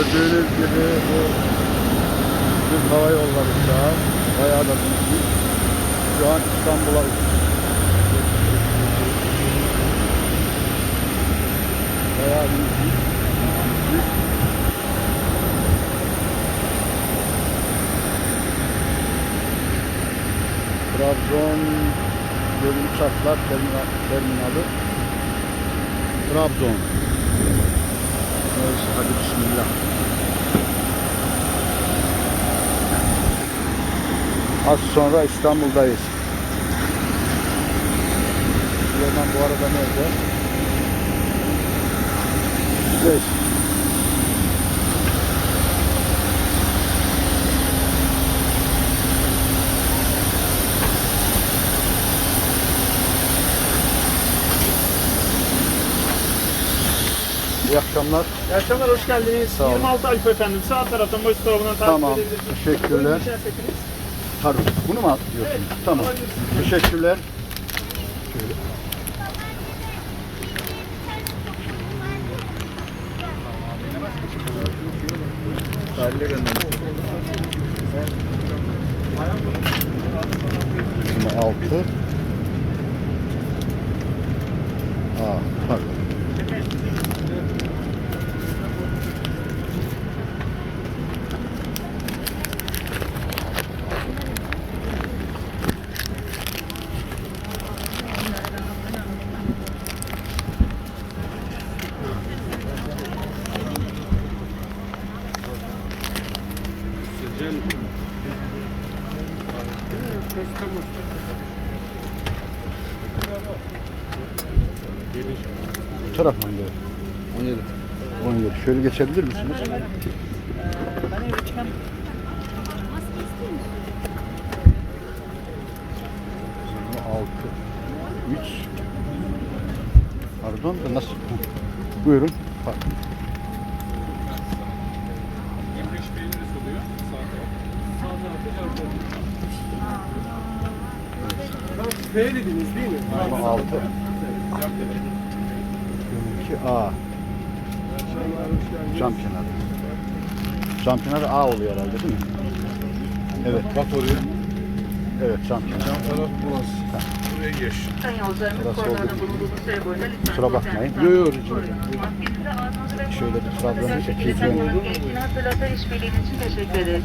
Gördüğünüz gibi bu Türk Hava Yolları uçağı bayağı da büyük. Şu an İstanbul'a bayağı büyük. Trabzon Gölü Uçaklar Terminal, Terminali Trabzon. Neyse hadi bismillah. Az sonra İstanbul'dayız. Süleyman bu arada nerede? Beş. İyi akşamlar. İyi akşamlar, hoş geldiniz. Sağ olun. 26 Alfa efendim. Sağ taraftan boş dolabından takip Tamam, edebilirsiniz. teşekkürler. Pardon, bunu mu diyorsunuz? Evet, tamam. alabilirsiniz. Teşekkürler. Şöyle. Yirmi altı. Aa, pardon. Bu taraf mı? 17. 17. Şöyle geçebilir misiniz? Yirmi altı. Üç. Pardon da nasıl? Buyurun. Pardon. Dediniz değil mi? Yirmi altı. İki A. Cam kenarı. Cam kenarı A oluyor herhalde değil mi? Evet. Bak oraya. Evet cam kenarı. Yan taraf burası. Buraya geç. Burası lütfen Kusura bakmayın. mesafe Yo, yo, rica Şöyle bir burnunuzu Trabzon'u kapatacak şekilde çekeceğim. takmanız gerektiğini hatırlatan işbirliğiniz için teşekkür ederiz.